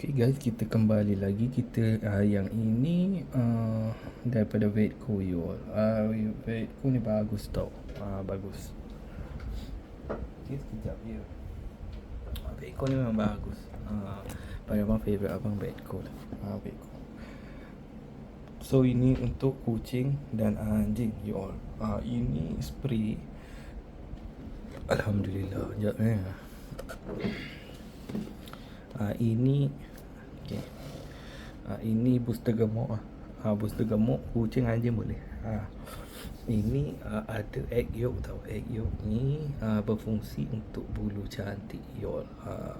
Okay guys, kita kembali lagi kita uh, yang ini uh, daripada Vetco you all. Uh, Vetco ni bagus tau. Uh, bagus. Okay, sekejap ya. Uh, Vetco ni memang bagus. Uh, pada abang favourite abang Vetco lah. Uh, Vetco. So ini untuk kucing dan anjing you all. Uh, ini spray. Alhamdulillah. Sekejap eh. Uh, ini okay. uh, ini booster gemuk ah. Uh, booster gemuk kucing anjing boleh. Uh, ini uh, ada egg yolk tau. Egg yolk ni uh, berfungsi untuk bulu cantik yol. Uh,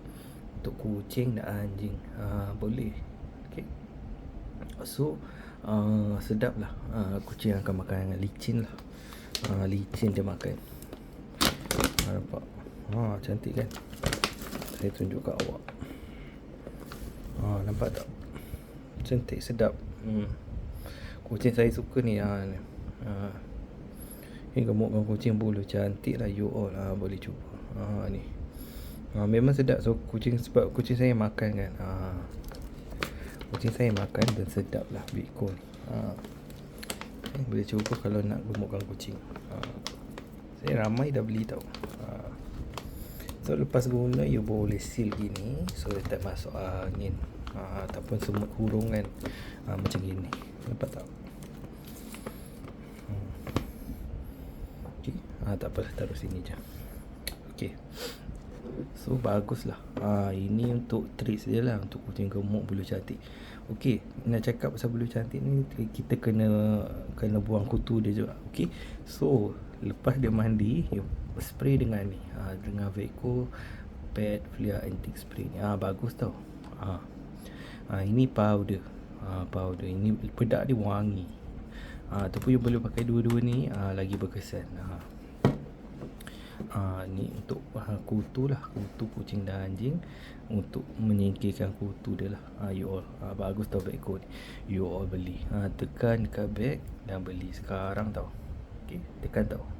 untuk kucing dan anjing uh, boleh. Okay. So uh, sedap lah. Uh, kucing akan makan licin lah. Uh, licin dia makan. Uh, nampak. Ha, cantik kan? Saya tunjuk kat awak. Ha, nampak tak? Cantik, sedap. Hmm. Kucing saya suka ni. Ha. Ha. Ini gemukkan kucing bulu cantik lah you all. Ha, boleh cuba. Ha, ni. Ha, memang sedap. So, kucing sebab kucing saya makan kan. Ha. Kucing saya makan dan sedap lah Bitco ni. Ha. Eh, boleh cuba kalau nak gemukkan kucing. Ha. Saya ramai dah beli tau. So lepas guna you boleh seal gini So dia tak masuk angin. Ha, Ataupun semut hurung kan. Ha, Macam gini. Nampak tak? Hmm. Okay ha, Tak apa taruh sini je. Okay So bagus lah ha, Ini untuk tricks dia lah Untuk kucing gemuk bulu cantik. Okay Nak cakap pasal bulu cantik ni Kita kena Kena buang kutu dia juga. Okay So Lepas dia mandi you spray dengan ni. Ha, dengan Veco pet flea antique spray ni. Ha, bagus tau. Ha. Ha, ini powder. Ha, powder. Ini pedak dia wangi. Ha, ataupun you boleh pakai dua-dua ni ha, lagi berkesan. Ha. Ha, ni untuk ha, kutu lah. Kutu kucing dan anjing. Untuk menyingkirkan kutu dia lah. Ha, you all. Ha, bagus tau Veco ni you all beli. Ha, tekan dekat bag dan beli sekarang tau. Okay, tekan tau